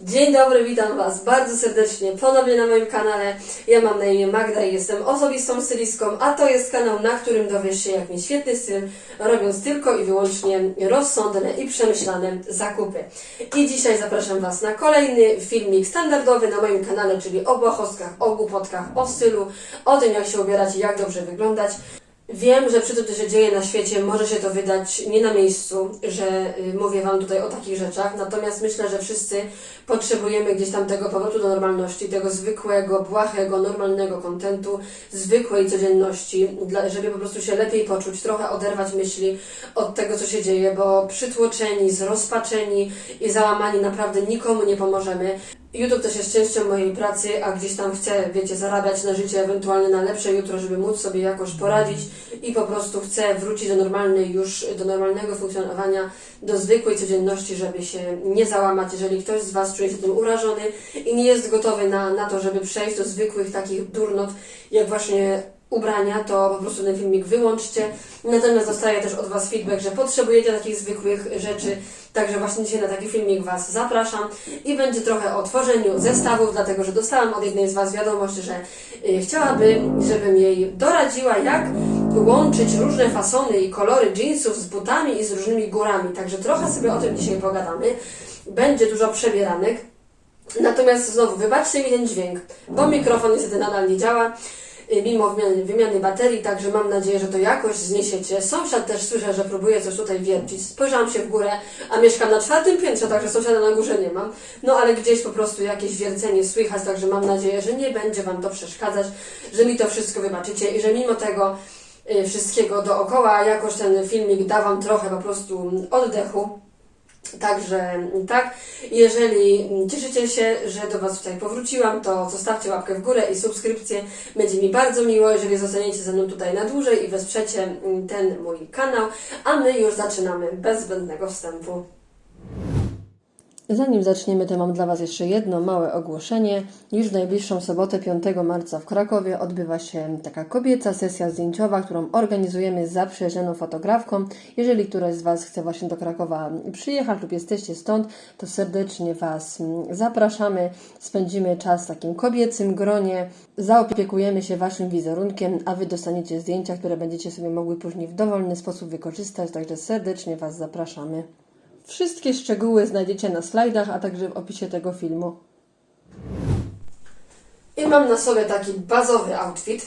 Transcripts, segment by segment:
Dzień dobry, witam Was bardzo serdecznie ponownie na moim kanale. Ja mam na imię Magda i jestem osobistą stylistką, a to jest kanał, na którym dowiesz się, jak mieć świetny styl, robiąc tylko i wyłącznie rozsądne i przemyślane zakupy. I dzisiaj zapraszam Was na kolejny filmik standardowy na moim kanale, czyli o błahostkach, o głupotkach, o stylu, o tym, jak się ubierać i jak dobrze wyglądać. Wiem, że przy tym, co się dzieje na świecie, może się to wydać nie na miejscu, że y, mówię Wam tutaj o takich rzeczach, natomiast myślę, że wszyscy potrzebujemy gdzieś tam tego powrotu do normalności, tego zwykłego, błahego, normalnego kontentu, zwykłej codzienności, żeby po prostu się lepiej poczuć, trochę oderwać myśli od tego, co się dzieje, bo przytłoczeni, zrozpaczeni i załamani naprawdę nikomu nie pomożemy. YouTube też jest częścią mojej pracy, a gdzieś tam chcę, wiecie, zarabiać na życie, ewentualnie na lepsze jutro, żeby móc sobie jakoś poradzić i po prostu chcę wrócić do normalnej już, do normalnego funkcjonowania, do zwykłej codzienności, żeby się nie załamać. Jeżeli ktoś z Was czuje się tym urażony i nie jest gotowy na, na to, żeby przejść do zwykłych takich durnot, jak właśnie ubrania, to po prostu ten filmik wyłączcie. Natomiast dostaję też od Was feedback, że potrzebujecie takich zwykłych rzeczy, także właśnie dzisiaj na taki filmik Was zapraszam i będzie trochę o tworzeniu zestawów, dlatego że dostałam od jednej z Was wiadomość, że y, chciałaby, żebym jej doradziła, jak łączyć różne fasony i kolory jeansów z butami i z różnymi górami. Także trochę sobie o tym dzisiaj pogadamy. Będzie dużo przebieranek. Natomiast znowu, wybaczcie mi ten dźwięk, bo mikrofon niestety nadal nie działa, mimo wymiany, wymiany baterii, także mam nadzieję, że to jakoś zniesiecie. Sąsiad też słyszę, że próbuje coś tutaj wiercić. Spojrzałam się w górę, a mieszkam na czwartym piętrze, także sąsiada na górze nie mam. No ale gdzieś po prostu jakieś wiercenie słychać, także mam nadzieję, że nie będzie Wam to przeszkadzać, że mi to wszystko wybaczycie i że mimo tego y, wszystkiego dookoła, jakoś ten filmik da Wam trochę po prostu oddechu. Także tak, jeżeli cieszycie się, że do Was tutaj powróciłam, to zostawcie łapkę w górę i subskrypcję. Będzie mi bardzo miło, jeżeli zostaniecie ze mną tutaj na dłużej i wesprzecie ten mój kanał. A my już zaczynamy bez zbędnego wstępu. Zanim zaczniemy, to mam dla Was jeszcze jedno małe ogłoszenie. Już w najbliższą sobotę, 5 marca w Krakowie, odbywa się taka kobieca sesja zdjęciowa, którą organizujemy z zaprzyjaźnioną fotografką. Jeżeli któraś z Was chce właśnie do Krakowa przyjechać lub jesteście stąd, to serdecznie Was mm, zapraszamy. Spędzimy czas w takim kobiecym gronie, zaopiekujemy się Waszym wizerunkiem, a Wy dostaniecie zdjęcia, które będziecie sobie mogły później w dowolny sposób wykorzystać. Także serdecznie Was zapraszamy. Wszystkie szczegóły znajdziecie na slajdach, a także w opisie tego filmu. I mam na sobie taki bazowy outfit,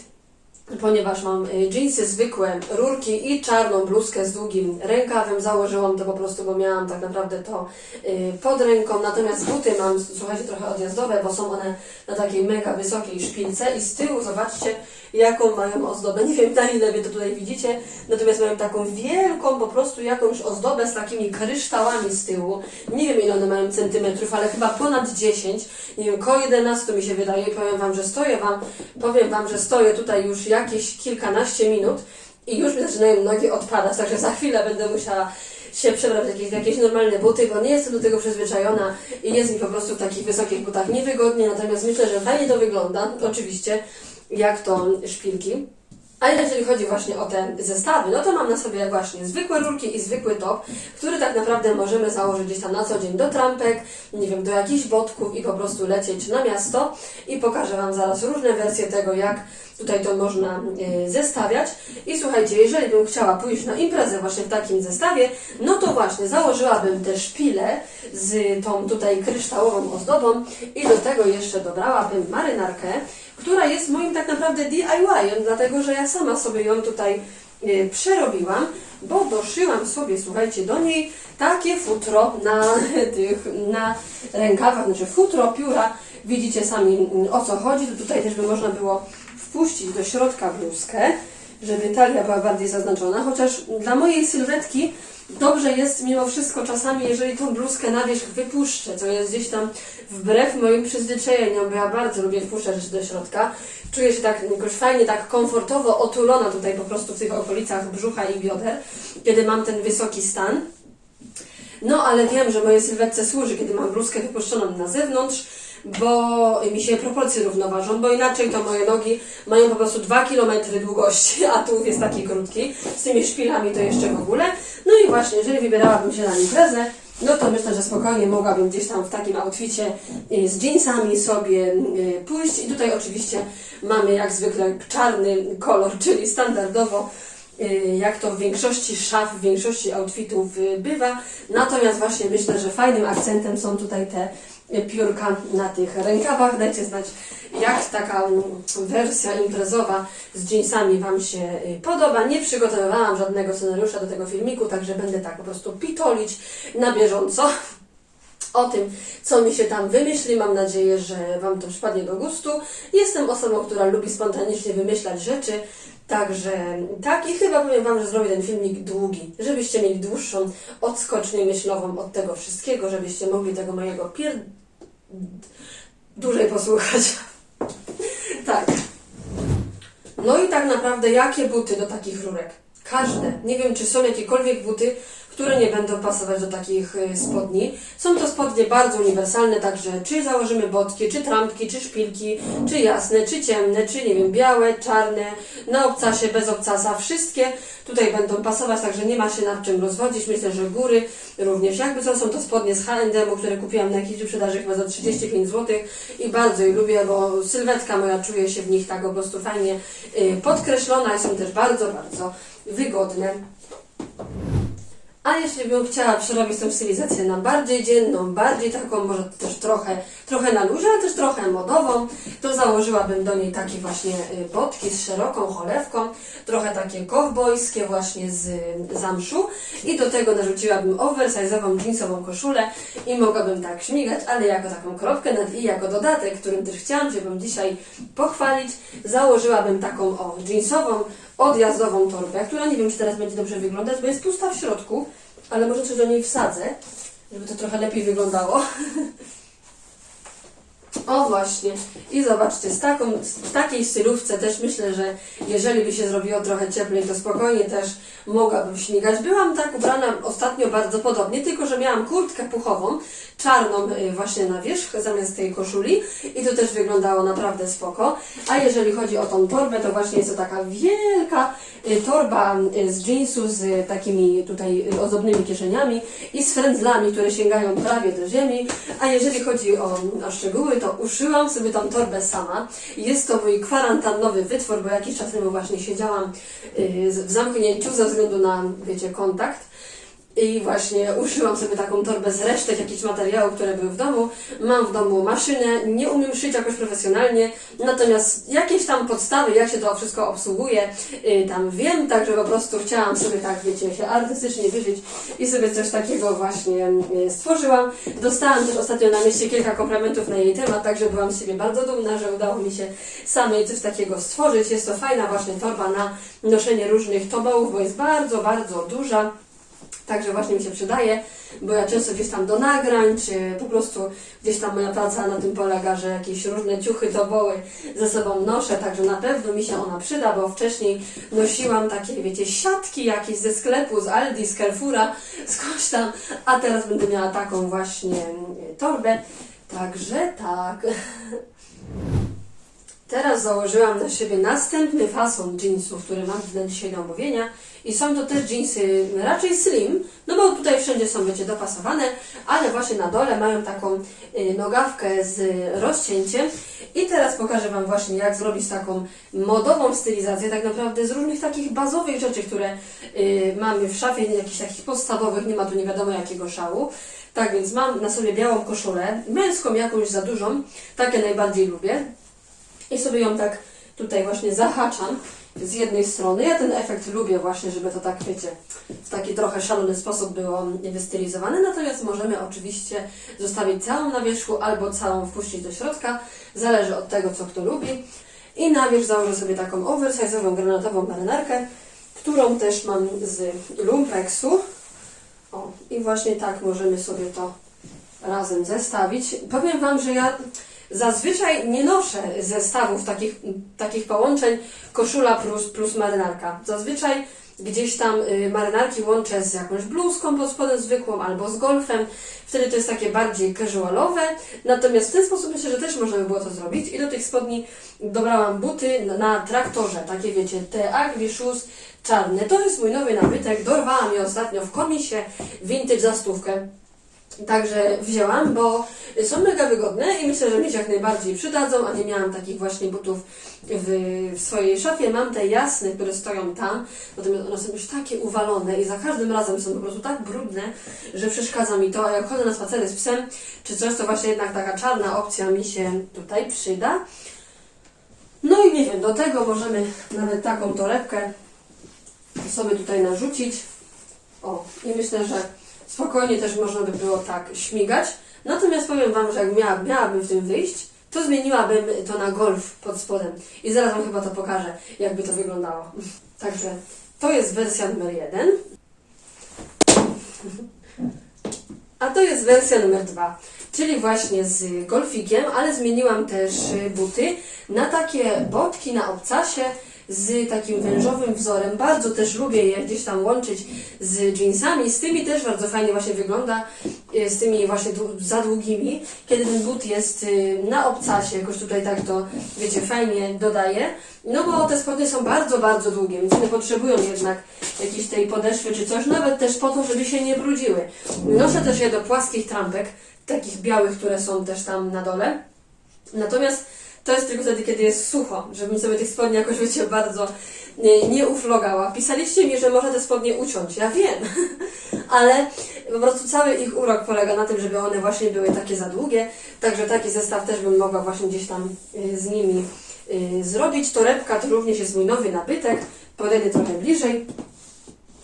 ponieważ mam jeansy zwykłe, rurki i czarną bluzkę z długim rękawem. Założyłam to po prostu, bo miałam tak naprawdę to y, pod ręką. Natomiast buty mam, słuchajcie, trochę odjazdowe, bo są one na takiej mega wysokiej szpilce i z tyłu zobaczcie, jaką mają ozdobę. Nie wiem na ile wy to tutaj widzicie, natomiast mają taką wielką po prostu jakąś ozdobę z takimi kryształami z tyłu. Nie wiem ile one mają centymetrów, ale chyba ponad 10. Nie wiem, koło 11 mi się wydaje powiem Wam, że stoję Wam, powiem Wam, że stoję tutaj już jakieś kilkanaście minut i już mi zaczynają nogi odpadać, także za chwilę będę musiała się przebrać w jakieś, w jakieś normalne buty, bo nie jestem do tego przyzwyczajona i jest mi po prostu w takich wysokich butach niewygodnie, natomiast myślę, że fajnie to wygląda, oczywiście, jak to szpilki. A jeżeli chodzi właśnie o te zestawy, no to mam na sobie właśnie zwykłe rurki i zwykły top, który tak naprawdę możemy założyć gdzieś tam na co dzień do trampek, nie wiem, do jakichś botków i po prostu lecieć na miasto i pokażę Wam zaraz różne wersje tego, jak tutaj to można y, zestawiać. I słuchajcie, jeżeli bym chciała pójść na imprezę właśnie w takim zestawie, no to właśnie założyłabym te szpile z tą tutaj kryształową ozdobą i do tego jeszcze dobrałabym marynarkę, która jest moim tak naprawdę DIY-em, dlatego że ja sama sobie ją tutaj y, przerobiłam, bo doszyłam sobie, słuchajcie, do niej takie futro na tych, na rękawach, znaczy futro, pióra. Widzicie sami mm, o co chodzi. Tutaj też by można było wpuścić do środka bluzkę, żeby talia była bardziej zaznaczona, chociaż dla mojej sylwetki dobrze jest mimo wszystko czasami, jeżeli tą bluzkę na wierzch wypuszczę, co jest gdzieś tam wbrew moim przyzwyczajeniom, bo ja bardzo lubię wpuszczać rzeczy do środka. Czuję się tak jakoś fajnie, tak komfortowo otulona tutaj po prostu w tych okolicach brzucha i bioder, kiedy mam ten wysoki stan. No, ale wiem, że mojej sylwetce służy, kiedy mam bluzkę wypuszczoną na zewnątrz, bo mi się proporcje równoważą, bo inaczej to moje nogi mają po prostu 2 km długości, a tułów jest taki krótki, z tymi szpilami to jeszcze w ogóle. No i właśnie, jeżeli wybierałabym się na imprezę, no to myślę, że spokojnie mogłabym gdzieś tam w takim outficie y, z jeansami sobie y, pójść. I tutaj oczywiście mamy jak zwykle czarny kolor, czyli standardowo y, jak to w większości szaf, w większości outfitów bywa. Natomiast właśnie myślę, że fajnym akcentem są tutaj te piórka na tych rękawach. Dajcie znać, jak taka mm, wersja imprezowa z jeansami Wam się y, podoba. Nie przygotowywałam żadnego scenariusza do tego filmiku, także będę tak po prostu pitolić na bieżąco o tym, co mi się tam wymyśli. Mam nadzieję, że Wam to przypadnie do gustu. Jestem osobą, która lubi spontanicznie wymyślać rzeczy. Także tak i chyba powiem Wam, że zrobię ten filmik długi, żebyście mieli dłuższą odskocznię myślową od tego wszystkiego, żebyście mogli tego mojego pier... dłużej posłuchać. tak. No i tak naprawdę jakie buty do takich rurek? Każde. Nie wiem, czy są jakiekolwiek buty, które nie będą pasować do takich y, spodni. Są to spodnie bardzo uniwersalne, także czy założymy botki, czy trampki, czy szpilki, czy jasne, czy ciemne, czy nie wiem, białe, czarne, na obcasie, bez obcasa, wszystkie tutaj będą pasować, także nie ma się nad czym rozwodzić. Myślę, że góry również. Jakby co, są to spodnie z H&M, które kupiłam na jakiejś wyprzedaży chyba za 35 zł i bardzo je lubię, bo sylwetka moja czuje się w nich tak po prostu fajnie y, podkreślona i są też bardzo, bardzo wygodne. A jeśli bym chciała przerobić tę stylizację na bardziej dzienną, bardziej taką, może też trochę, trochę na luzie, ale też trochę modową, to założyłabym do niej takie właśnie y, botki z szeroką cholewką, trochę takie kowbojskie właśnie z y, zamszu i do tego narzuciłabym oversize'ową jeansową koszulę i mogłabym tak śmigać, ale jako taką kropkę nad i jako dodatek, którym też chciałam się Wam dzisiaj pochwalić, założyłabym taką o jeansową, odjazdową torbę, która nie wiem, czy teraz będzie dobrze wyglądać, bo jest pusta w środku, ale może coś do niej wsadzę, żeby to trochę lepiej wyglądało. O właśnie. I zobaczcie, z, taką, w takiej stylówce też myślę, że jeżeli by się zrobiło trochę cieplej, to spokojnie też mogłabym śmigać. Byłam tak ubrana ostatnio bardzo podobnie, tylko że miałam kurtkę puchową, czarną y, właśnie na wierzch zamiast tej koszuli i to też wyglądało naprawdę spoko. A jeżeli chodzi o tą torbę, to właśnie jest to taka wielka y, torba y, z jeansu z takimi tutaj ozdobnymi kieszeniami i z frędzlami, które sięgają prawie do ziemi. A jeżeli chodzi o, o szczegóły, to uszyłam sobie tą torbę sama. Jest to mój kwarantannowy wytwór, bo jakiś czas temu właśnie siedziałam y, w zamknięciu ze względu na, wiecie, kontakt. I właśnie uszyłam sobie taką torbę z resztek jakichś materiałów, które były w domu. Mam w domu maszynę, nie umiem szyć jakoś profesjonalnie, natomiast jakieś tam podstawy, jak się to wszystko obsługuje, y, tam wiem, także po prostu chciałam sobie tak, wiecie, się artystycznie wyżyć i sobie coś takiego właśnie y, stworzyłam. Dostałam też ostatnio na mieście kilka komplementów na jej temat, także byłam z siebie bardzo dumna, że udało mi się samej coś takiego stworzyć. Jest to fajna właśnie torba na noszenie różnych tobołów, bo jest bardzo, bardzo duża. Także właśnie mi się przydaje, bo ja często gdzieś tam do nagrań, czy po prostu gdzieś tam moja praca na tym polega, że jakieś różne ciuchy, toboły ze sobą noszę, także na pewno mi się ona przyda, bo wcześniej nosiłam takie, wiecie, siatki jakieś ze sklepu, z Aldi, z Carrefoura, skądś tam, a teraz będę miała taką właśnie torbę. Także tak. Teraz założyłam na siebie następny fason jeansów, który mam na dzisiaj do omówienia. I są to też jeansy raczej slim, no bo tutaj wszędzie są, wiecie, dopasowane, ale właśnie na dole mają taką y, nogawkę z rozcięciem. I teraz pokażę Wam właśnie, jak zrobić taką modową stylizację, tak naprawdę z różnych takich bazowych rzeczy, które y, mamy w szafie, jakichś takich podstawowych, nie ma tu nie wiadomo jakiego szału. Tak więc mam na sobie białą koszulę, męską jakąś za dużą, takie najbardziej lubię i sobie ją tak tutaj właśnie zahaczam z jednej strony. Ja ten efekt lubię właśnie, żeby to tak, wiecie, w taki trochę szalony sposób było wystylizowane, natomiast możemy oczywiście zostawić całą na wierzchu albo całą wpuścić do środka, zależy od tego, co kto lubi. I na wierzch założę sobie taką oversize'ową granatową marynarkę, którą też mam z lumpeksu. O, i właśnie tak możemy sobie to razem zestawić. Powiem Wam, że ja zazwyczaj nie noszę zestawów takich, takich połączeń koszula plus, plus marynarka. Zazwyczaj gdzieś tam y, marynarki łączę z jakąś bluzką pod spodem zwykłą albo z golfem. Wtedy to jest takie bardziej casualowe. Natomiast w ten sposób myślę, że też można by było to zrobić. I do tych spodni dobrałam buty na, traktorze. Takie wiecie, te Agri Shoes czarne. To jest mój nowy nabytek. Dorwałam je ostatnio w komisie. Vintage za stówkę. Także wzięłam, bo są mega wygodne i myślę, że mi się jak najbardziej przydadzą, a nie miałam takich właśnie butów w, w swojej szafie. Mam te jasne, które stoją tam, natomiast one są już takie uwalone i za każdym razem są po prostu tak brudne, że przeszkadza mi to. A jak chodzę na spacery z psem czy coś, to właśnie jednak taka czarna opcja mi się tutaj przyda. No i nie wiem, do tego możemy nawet taką torebkę sobie tutaj narzucić. O, i myślę, że spokojnie też można by było tak śmigać. Natomiast powiem Wam, że jak miała, miałabym w tym wyjść, to zmieniłabym to na golf pod spodem. I zaraz Wam chyba to pokażę, jakby to wyglądało. Także to jest wersja numer jeden. A to jest wersja numer dwa, czyli właśnie z golfikiem, ale zmieniłam też buty na takie botki na obcasie z takim wężowym wzorem. Bardzo też lubię je gdzieś tam łączyć z jeansami. Z tymi też bardzo fajnie właśnie wygląda, y, z tymi właśnie za długimi, kiedy ten but jest y, na obcasie, jakoś tutaj tak to, wiecie, fajnie dodaje. No bo te spodnie są bardzo, bardzo długie, więc one potrzebują jednak jakiejś tej podeszwy czy coś, nawet też po to, żeby się nie brudziły. Noszę też je do płaskich trampek, takich białych, które są też tam na dole. Natomiast to jest tylko wtedy, kiedy jest sucho, żebym sobie tych spodni jakoś, wiecie, bardzo nie, nie uflogała. Pisaliście mi, że można te spodnie uciąć. Ja wiem, ale po prostu cały ich urok polega na tym, żeby one właśnie były takie za długie. Także taki zestaw też bym mogła właśnie gdzieś tam y, z nimi y, zrobić. Torebka to również jest mój nowy nabytek. Podejdę trochę bliżej.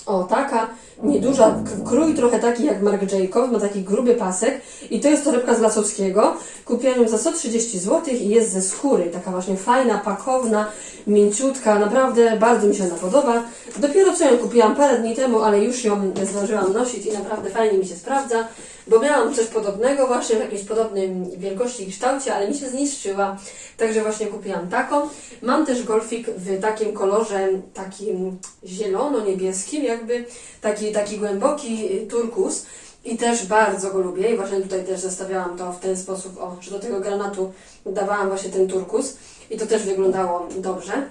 O, taka nieduża, krój trochę taki jak Marc Jacob, ma taki gruby pasek i to jest torebka z Lasowskiego. Kupiłam ją za 130 zł i jest ze skóry, taka właśnie fajna, pakowna, mięciutka, naprawdę bardzo mi się ona podoba. Dopiero co ją kupiłam parę dni temu, ale już ją zdążyłam nosić i naprawdę fajnie mi się sprawdza, bo miałam coś podobnego właśnie w jakiejś podobnej wielkości i kształcie, ale mi się zniszczyła, także właśnie kupiłam taką. Mam też golfik w takim kolorze, takim zielono-niebieskim jakby, taki, taki głęboki turkus i też bardzo go lubię i właśnie tutaj też zestawiałam to w ten sposób, o, że do tego granatu dawałam właśnie ten turkus i to też wyglądało dobrze.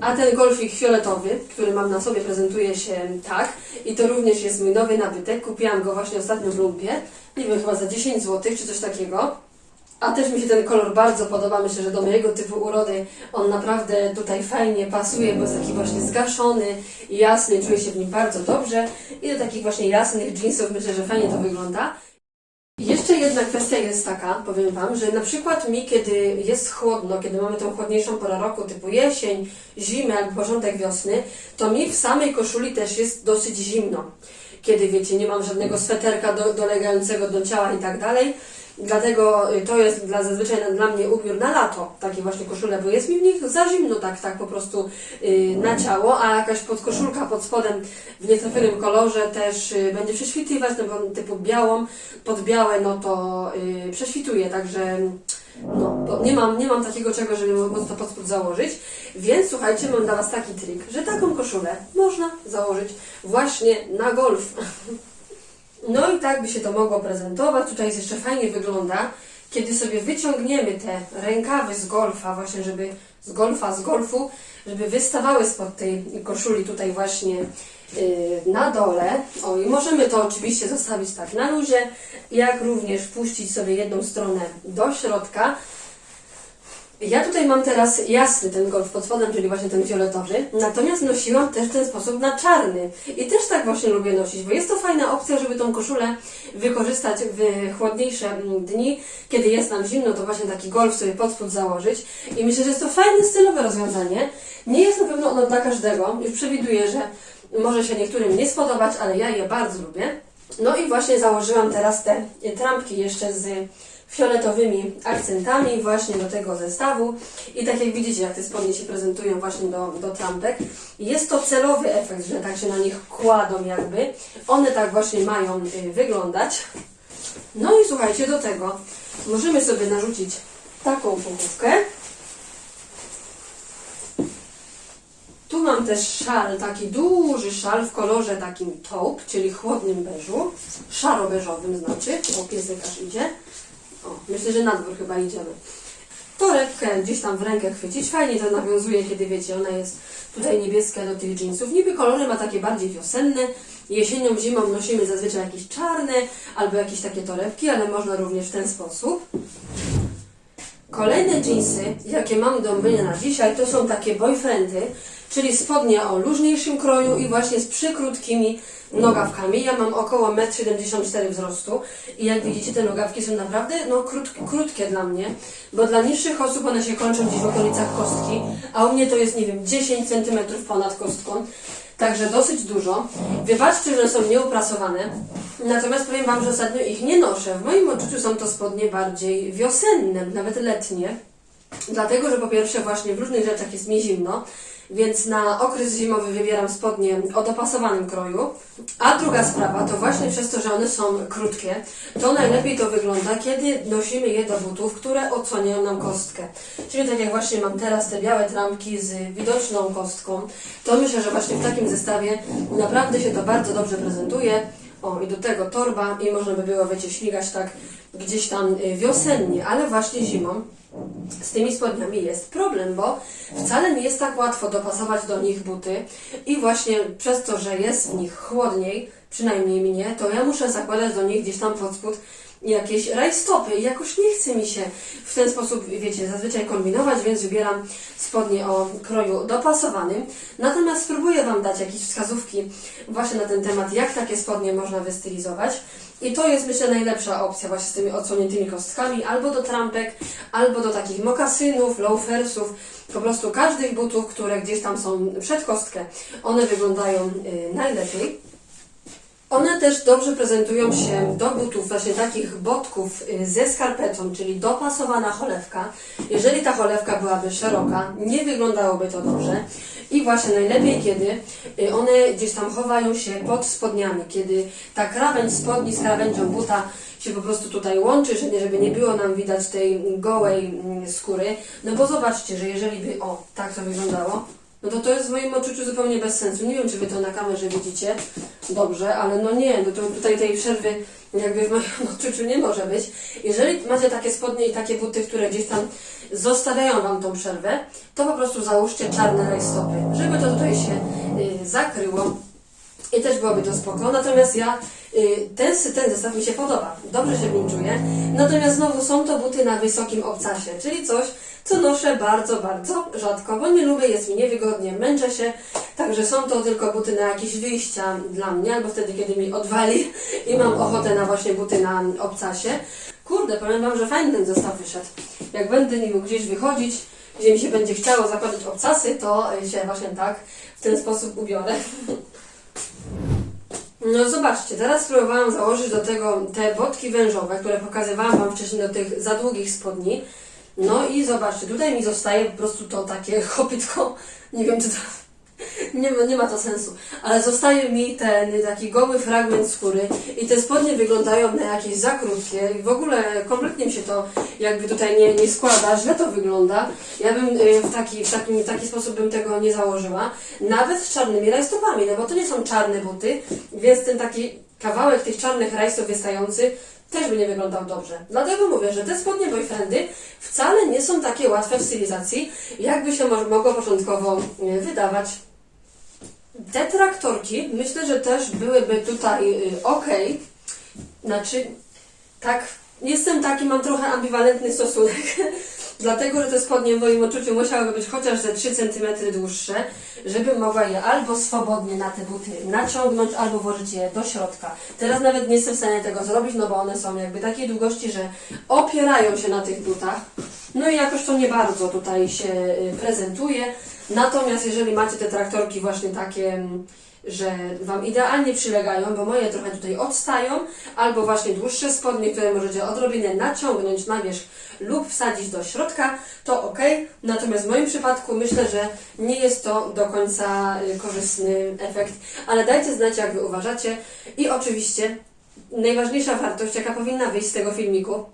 A ten golfik fioletowy, który mam na sobie, prezentuje się tak i to również jest mój nowy nabytek. Kupiłam go właśnie ostatnio w lumpie, nie wiem, chyba za 10 zł czy coś takiego. A też mi się ten kolor bardzo podoba. Myślę, że do mojego typu urody on naprawdę tutaj fajnie pasuje, bo jest taki właśnie zgaszony, jasny, czuję się w nim bardzo dobrze. I do takich właśnie jasnych jeansów myślę, że fajnie to wygląda. Jeszcze jedna kwestia jest taka, powiem Wam, że na przykład mi, kiedy jest chłodno, kiedy mamy tą chłodniejszą porę roku, typu jesień, zimę albo początek wiosny, to mi w samej koszuli też jest dosyć zimno. Kiedy wiecie, nie mam żadnego sweterka do, dolegającego do ciała i tak dalej. Dlatego y, to jest dla, zazwyczaj dla mnie ubiór na lato, takie właśnie koszule, bo jest mi w nich za zimno tak, tak po prostu y, na ciało, a jakaś podkoszulka pod spodem w nietrafionym kolorze też y, będzie prześwitywać, no bo typu białą, pod białe, no to y, prześwituje, także no, nie mam, nie mam takiego czego, żeby móc to pod spód założyć, więc słuchajcie, mam dla Was taki trik, że taką koszulę można założyć właśnie na golf. No i tak by się to mogło prezentować. Tutaj jeszcze fajnie wygląda, kiedy sobie wyciągniemy te rękawy z golfa, właśnie żeby z golfa, z golfu, żeby wystawały spod tej koszuli tutaj właśnie yy, na dole. O i możemy to oczywiście zostawić tak na luzie, jak również wpuścić sobie jedną stronę do środka. Ja tutaj mam teraz jasny ten golf pod spodem, czyli właśnie ten fioletowy, natomiast nosiłam też w ten sposób na czarny. I też tak właśnie lubię nosić, bo jest to fajna opcja, żeby tą koszulę wykorzystać w chłodniejsze mm, dni, kiedy jest nam zimno, to właśnie taki golf sobie pod spód założyć. I myślę, że jest to fajne, stylowe rozwiązanie. Nie jest na pewno ono dla każdego, już przewiduję, że może się niektórym nie spodobać, ale ja je bardzo lubię. No i właśnie założyłam teraz te trampki jeszcze z fioletowymi akcentami właśnie do tego zestawu. I tak jak widzicie, jak te spodnie się prezentują właśnie do, do trampek. Jest to celowy efekt, że tak się na nich kładą jakby. One tak właśnie mają y, wyglądać. No i słuchajcie, do tego możemy sobie narzucić taką puchówkę. Tu mam też szal, taki duży szal w kolorze takim taupe, czyli chłodnym beżu, szaro-beżowym znaczy, o piesek aż idzie. O, myślę, że na dwór chyba idziemy. Torebkę gdzieś tam w rękę chwycić, fajnie to nawiązuje, kiedy wiecie, ona jest tutaj niebieska do tych jeansów. Niby kolory ma takie bardziej wiosenne, Jesienią, zimą nosimy zazwyczaj jakieś czarne albo jakieś takie torebki, ale można również w ten sposób. Kolejne jeansy, jakie mam do omówienia na dzisiaj, to są takie boyfriendy, czyli spodnie o luźniejszym kroju i właśnie z przykrótkimi nogawkami. Ja mam około 1,74 m wzrostu i jak widzicie te nogawki są naprawdę no, krót, krótkie dla mnie, bo dla niższych osób one się kończą gdzieś w okolicach kostki, a u mnie to jest, nie wiem, 10 cm ponad kostką. Także dosyć dużo. Wybaczcie, że są nieuprasowane. Natomiast powiem Wam, że ostatnio ich nie noszę. W moim odczuciu są to spodnie bardziej wiosenne, nawet letnie. Dlatego, że po pierwsze właśnie w różnych rzeczach jest mi zimno, więc na okres zimowy wybieram spodnie o dopasowanym kroju. A druga sprawa to właśnie przez to, że one są krótkie, to najlepiej to wygląda, kiedy nosimy je do butów, które odsłaniają nam kostkę. Czyli tak jak właśnie mam teraz te białe trampki z widoczną kostką, to myślę, że właśnie w takim zestawie naprawdę się to bardzo dobrze prezentuje. O, i do tego torba i można by było, wiecie, śmigać tak gdzieś tam y, wiosennie, ale właśnie zimą z tymi spodniami jest problem, bo wcale nie jest tak łatwo dopasować do nich buty i właśnie przez to, że jest w nich chłodniej, przynajmniej mnie, to ja muszę zakładać do nich gdzieś tam pod spód jakieś rajstopy i jakoś nie chce mi się w ten sposób, wiecie, zazwyczaj kombinować, więc wybieram spodnie o kroju dopasowanym. Natomiast spróbuję Wam dać jakieś wskazówki właśnie na ten temat, jak takie spodnie można wystylizować. I to jest myślę najlepsza opcja właśnie z tymi odsłoniętymi kostkami, albo do trampek, albo do takich mokasynów, loafersów, po prostu każdych butów, które gdzieś tam są przed kostkę. One wyglądają y, najlepiej. One też dobrze prezentują się do butów, właśnie takich botków y, ze skarpetą, czyli dopasowana cholewka. Jeżeli ta cholewka byłaby szeroka, nie wyglądałoby to dobrze. I właśnie najlepiej, kiedy y, one gdzieś tam chowają się pod spodniami, kiedy ta krawędź spodni z krawędzią buta się po prostu tutaj łączy, żeby nie było nam widać tej gołej mm, skóry. No bo zobaczcie, że jeżeli by, o, tak to wyglądało, no to to jest w moim odczuciu zupełnie bez sensu. Nie wiem, czy Wy to na kamerze widzicie dobrze, ale no nie, no to tutaj tej przerwy jakby w moim odczuciu nie może być. Jeżeli macie takie spodnie i takie buty, które gdzieś tam zostawiają Wam tą przerwę, to po prostu załóżcie czarne rajstopy, żeby to tutaj się y, zakryło. I też byłoby to spoko. Natomiast ja, y, ten, ten zestaw mi się podoba. Dobrze się w nim czuję. Natomiast znowu są to buty na wysokim obcasie, czyli coś, co noszę bardzo, bardzo rzadko, bo nie lubię, jest mi niewygodnie, męczę się. Także są to tylko buty na jakieś wyjścia dla mnie, albo wtedy, kiedy mi odwali i mam ochotę na właśnie buty na obcasie. Kurde, powiem Wam, że fajny ten zestaw wyszedł. Jak będę nim gdzieś wychodzić, gdzie mi się będzie chciało zakładać obcasy, to się właśnie tak w ten sposób ubiorę. No zobaczcie, teraz spróbowałam założyć do tego te botki wężowe, które pokazywałam Wam wcześniej do tych za długich spodni. No i zobaczcie, tutaj mi zostaje po prostu to takie chopytko, nie wiem czy to... Nie ma, nie ma to sensu, ale zostaje mi ten taki goły fragment skóry i te spodnie wyglądają na jakieś za krótkie i w ogóle kompletnie mi się to jakby tutaj nie, nie składa, źle to wygląda. Ja bym y, w taki, w, taki, w taki sposób bym tego nie założyła, nawet z czarnymi rajstopami, no bo to nie są czarne buty, więc ten taki kawałek tych czarnych rajstop wystający też by nie wyglądał dobrze. Dlatego mówię, że te spodnie boyfriendy wcale nie są takie łatwe w stylizacji, jakby się mo- mogło początkowo y, wydawać. Te traktorki myślę, że też byłyby tutaj y, ok. Znaczy, tak, jestem taki, mam trochę ambiwalentny stosunek. Dlatego, że te spodnie w moim odczuciu musiałyby być chociaż ze 3 cm dłuższe, żebym mogła je albo swobodnie na te buty naciągnąć, albo włożyć je do środka. Teraz nawet nie jestem w stanie tego zrobić, no bo one są jakby takiej długości, że opierają się na tych butach. No i jakoś to nie bardzo tutaj się y, prezentuje. Natomiast jeżeli macie te traktorki właśnie takie, mm, że Wam idealnie przylegają, bo moje trochę tutaj odstają, albo właśnie dłuższe spodnie, które możecie odrobinę naciągnąć na wierzch lub wsadzić do środka, to ok. Natomiast w moim przypadku myślę, że nie jest to do końca y, korzystny efekt, ale dajcie znać, jak Wy uważacie. I oczywiście najważniejsza wartość, jaka powinna wyjść z tego filmiku,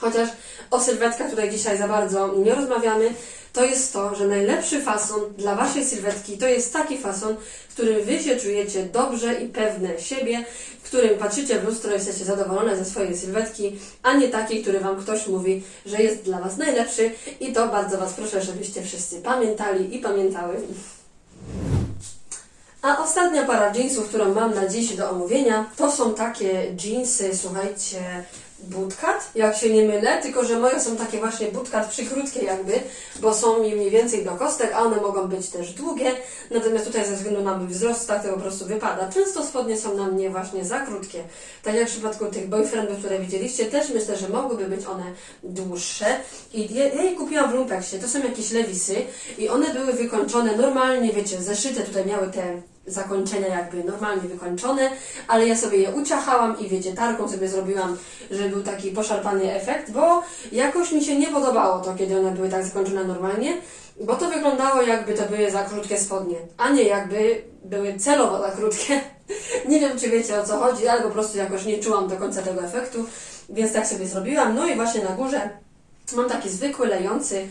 chociaż o sylwetkach tutaj dzisiaj za bardzo nie rozmawiamy, to jest to, że najlepszy fason dla Waszej sylwetki to jest taki fason, w którym Wy się czujecie dobrze i pewne siebie, w którym patrzycie w lustro i jesteście zadowolone ze swojej sylwetki, a nie taki, który Wam ktoś mówi, że jest dla Was najlepszy i to bardzo Was proszę, żebyście wszyscy pamiętali i pamiętały. A ostatnia para jeansów, którą mam na dziś do omówienia, to są takie jeansy, słuchajcie, bootcut, jak się nie mylę, tylko że moje są takie właśnie bootcut przykrótkie jakby, bo są mi mniej więcej do kostek, a one mogą być też długie, natomiast tutaj ze względu na mój wzrost tak to po prostu wypada. Często spodnie są na mnie właśnie za krótkie, tak jak w przypadku tych boyfriendów, które widzieliście, też myślę, że mogłyby być one dłuższe. I ja, ja je kupiłam w Lumpeksie, to są jakieś lewisy i one były wykończone normalnie, wiecie, zeszyte, tutaj miały te zakończenia jakby normalnie wykończone, ale ja sobie je uciachałam i wiecie, tarką sobie zrobiłam, żeby był taki poszarpany efekt, bo jakoś mi się nie podobało to, kiedy one były tak zakończone normalnie, bo to wyglądało jakby to były za krótkie spodnie, a nie jakby były celowo za krótkie. nie wiem, czy wiecie o co chodzi, ale po prostu jakoś nie czułam do końca tego efektu, więc tak sobie zrobiłam. No i właśnie na górze mam taki zwykły, lejący,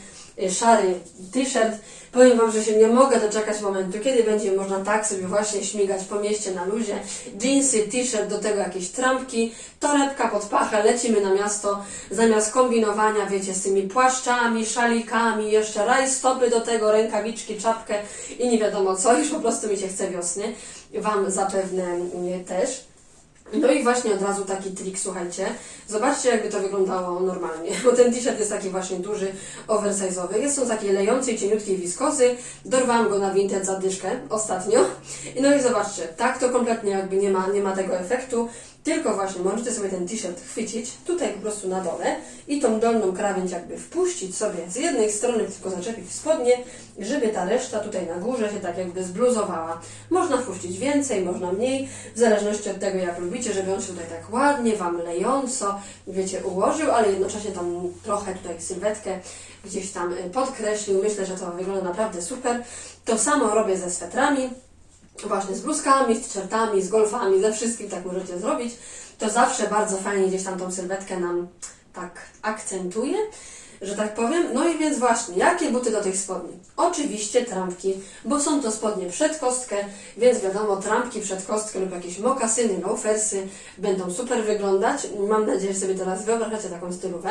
szary t-shirt. Powiem Wam, że się nie mogę doczekać momentu, kiedy będzie można tak sobie właśnie śmigać po mieście na luzie. Jeansy, t-shirt, do tego jakieś trampki, torebka pod pachę, lecimy na miasto. Zamiast kombinowania, wiecie, z tymi płaszczami, szalikami, jeszcze rajstopy do tego, rękawiczki, czapkę i nie wiadomo co, już po prostu mi się chce wiosny. Wam zapewne y, też. No i właśnie od razu taki trik, słuchajcie. Zobaczcie, jakby to wyglądało normalnie, bo ten t-shirt jest taki właśnie duży, oversize'owy. Jest on takiej lejącej, cieniutkiej wiskozy. Dorwałam go na Vinted za dyszkę ostatnio. No i zobaczcie, tak to kompletnie jakby nie ma, nie ma tego efektu. Tylko właśnie możecie sobie ten t-shirt chwycić tutaj po prostu na dole i tą dolną krawędź jakby wpuścić sobie z jednej strony, tylko zaczepić w spodnie, żeby ta reszta tutaj na górze się tak jakby zbluzowała. Można wpuścić więcej, można mniej, w zależności od tego jak lubicie, żeby on się tutaj tak ładnie, Wam lejąco, wiecie, ułożył, ale jednocześnie tam trochę tutaj sylwetkę gdzieś tam y, podkreślił. Myślę, że to wygląda naprawdę super. To samo robię ze swetrami właśnie z bluzkami, z t-shirtami, z golfami, ze wszystkim tak możecie zrobić. To zawsze bardzo fajnie gdzieś tam tą sylwetkę nam tak akcentuje, że tak powiem. No i więc właśnie, jakie buty do tych spodni? Oczywiście trampki, bo są to spodnie przed kostkę, więc wiadomo, trampki przed kostkę lub jakieś mokasyny, loafersy będą super wyglądać. Mam nadzieję, że sobie teraz wyobrażacie taką stylówę,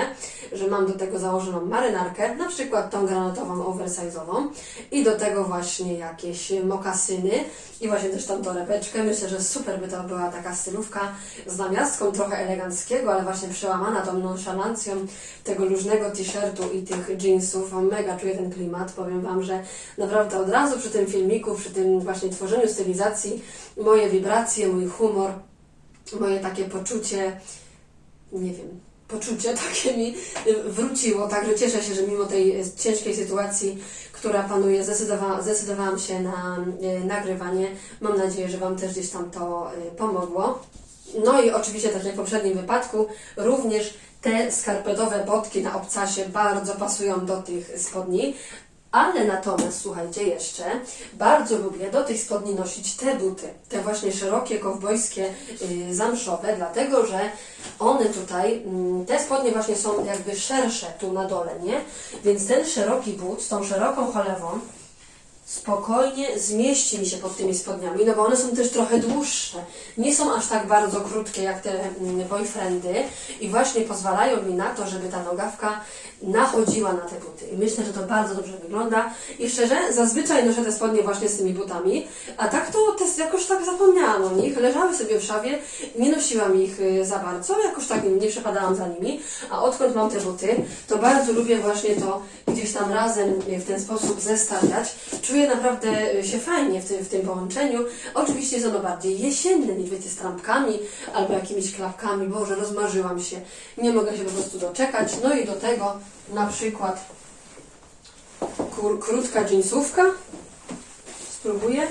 że mam do tego założoną marynarkę, na przykład tą granatową, oversize'ową i do tego właśnie jakieś mokasyny i właśnie też tą torebeczkę. Myślę, że super by to była taka stylówka z namiastką trochę eleganckiego, ale właśnie przełamana tą nonszalancją tego luźnego t-shirtu i tych jeansów. Mega czuję ten klimat. Powiem Wam, że naprawdę od razu przy tym filmiku, przy tym właśnie tworzeniu stylizacji, moje wibracje, mój humor, moje takie poczucie, nie wiem, poczucie takie mi wróciło, także cieszę się, że mimo tej ciężkiej sytuacji, która panuje, zdecydowa zdecydowałam się na e, nagrywanie. Mam nadzieję, że Wam też gdzieś tam to e, pomogło. No i oczywiście, tak jak w poprzednim wypadku, również te skarpetowe botki na obcasie bardzo pasują do tych spodni. Ale natomiast, słuchajcie, jeszcze bardzo lubię do tych spodni nosić te buty, te właśnie szerokie, kowbojskie, yy, zamszowe, dlatego że one tutaj, mm, te spodnie właśnie są jakby szersze tu na dole, nie? Więc ten szeroki but z tą szeroką cholewą spokojnie zmieści mi się pod tymi spodniami, no bo one są też trochę dłuższe. Nie są aż tak bardzo krótkie jak te mm, boyfriendy i właśnie pozwalają mi na to, żeby ta nogawka nachodziła na te buty. I myślę, że to bardzo dobrze wygląda. I szczerze, zazwyczaj noszę te spodnie właśnie z tymi butami, a tak to też jakoś tak zapomniałam o nich. Leżały sobie w szafie, nie nosiłam ich y, za bardzo, jakoś tak nie przepadałam za nimi. A odkąd mam te buty, to bardzo lubię właśnie to gdzieś tam razem y, w ten sposób zestawiać. Czuję naprawdę y, się fajnie w tym, w tym połączeniu. Oczywiście jest ono bardziej jesienne niż wiecie z trampkami albo jakimiś klapkami. Boże, rozmarzyłam się. Nie mogę się po prostu doczekać. No i do tego na przykład kur, krótka jeansówka. Spróbuję.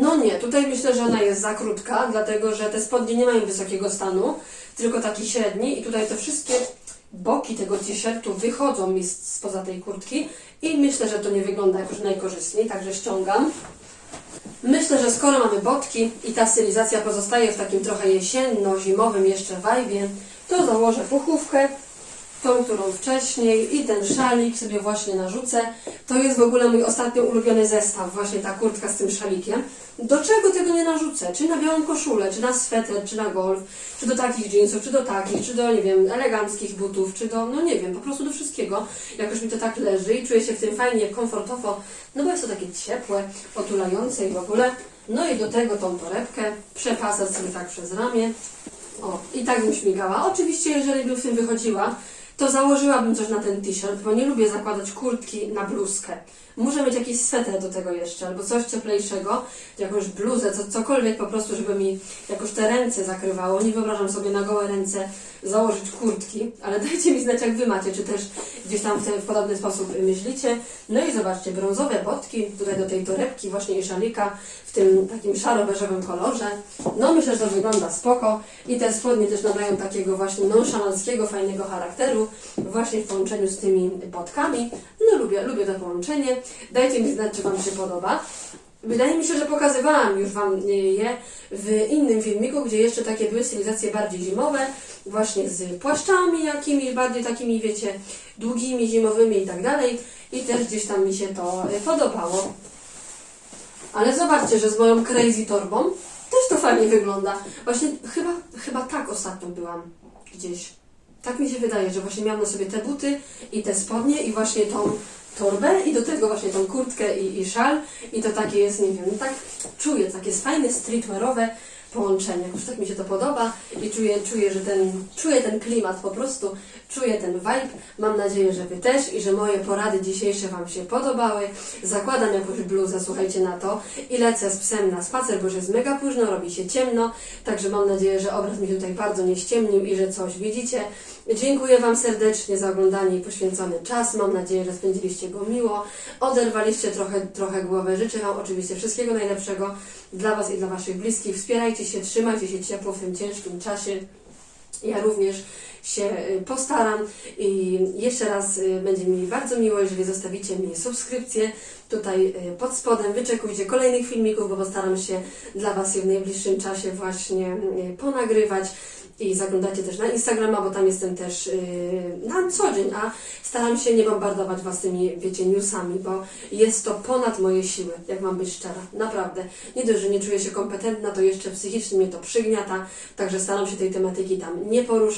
No nie, tutaj myślę, że ona jest za krótka, dlatego że te spodnie nie mają wysokiego stanu, tylko taki średni i tutaj te wszystkie boki tego t-shirtu wychodzą mi spoza tej kurtki i myślę, że to nie wygląda jakoś najkorzystniej, także ściągam. Myślę, że skoro mamy botki i ta stylizacja pozostaje w takim trochę jesienno-zimowym jeszcze wajbie, to założę puchówkę tą, którą wcześniej i ten szalik sobie właśnie narzucę. To jest w ogóle mój ostatnio ulubiony zestaw, właśnie ta kurtka z tym szalikiem. Do czego tego nie narzucę? Czy na białą koszulę, czy na sweter, czy na golf, czy do takich jeansów, czy do takich, czy do, nie wiem, eleganckich butów, czy do, no nie wiem, po prostu do wszystkiego. Jakoś mi to tak leży i czuję się w tym fajnie, komfortowo, no bo jest to takie ciepłe, otulające i w ogóle. No i do tego tą torebkę przepasać sobie tak przez ramię. O, i tak bym śmigała. Oczywiście, jeżeli bym w tym wychodziła, to założyłabym coś na ten t-shirt, bo nie lubię zakładać kurtki na bluzkę. Muszę mieć jakiś sweter do tego jeszcze, albo coś cieplejszego, jakąś bluzę, co, cokolwiek po prostu, żeby mi jakoś te ręce zakrywało. Nie wyobrażam sobie na gołe ręce założyć kurtki, ale dajcie mi znać, jak Wy macie, czy też gdzieś tam w, ten, w podobny sposób myślicie. No i zobaczcie, brązowe botki, tutaj do tej torebki właśnie i szalika w tym takim szaro-beżowym kolorze. No myślę, że wygląda spoko i te spodnie też nadają takiego właśnie nonszalanckiego, fajnego charakteru właśnie w połączeniu z tymi botkami. No lubię, lubię to połączenie. Dajcie mi znać, czy Wam się podoba. Wydaje mi się, że pokazywałam już Wam y, je w innym filmiku, gdzie jeszcze takie były stylizacje bardziej zimowe, właśnie z płaszczami jakimiś, bardziej takimi, wiecie, długimi, zimowymi i tak dalej. I też gdzieś tam mi się to y, podobało. Ale zobaczcie, że z moją crazy torbą też to fajnie wygląda. Właśnie chyba, chyba tak ostatnio byłam gdzieś. Tak mi się wydaje, że właśnie miałam na sobie te buty i te spodnie i właśnie tą torbę i do tego właśnie tą kurtkę i, i szal. I to takie jest, nie wiem, tak czuję, takie jest fajne streetwearowe połączenie, już tak mi się to podoba i czuję, czuję, że ten, czuję ten klimat po prostu, czuję ten vibe. Mam nadzieję, że Wy też i że moje porady dzisiejsze Wam się podobały. Zakładam jakąś bluzę, słuchajcie na to i lecę z psem na spacer, bo już jest mega późno, robi się ciemno, także mam nadzieję, że obraz mi tutaj bardzo nie ściemnił i że coś widzicie. Dziękuję Wam serdecznie za oglądanie i poświęcony czas. Mam nadzieję, że spędziliście go miło. Oderwaliście trochę, trochę głowę. Życzę Wam oczywiście wszystkiego najlepszego dla Was i dla Waszych bliskich. Wspierajcie się, trzymajcie się ciepło w tym ciężkim czasie. Ja również się y, postaram i jeszcze raz y, będzie mi bardzo miło, jeżeli zostawicie mi subskrypcję tutaj y, pod spodem. Wyczekujcie kolejnych filmików, bo postaram się dla Was je w najbliższym czasie właśnie ponagrywać i zaglądacie też na Instagrama, bo tam jestem też yy, na co dzień, a staram się nie bombardować Was tymi, wiecie, newsami, bo jest to ponad moje siły, jak mam być szczera, naprawdę. Nie dość, że nie czuję się kompetentna, to jeszcze psychicznie mnie to przygniata, także staram się tej tematyki tam nie poruszać.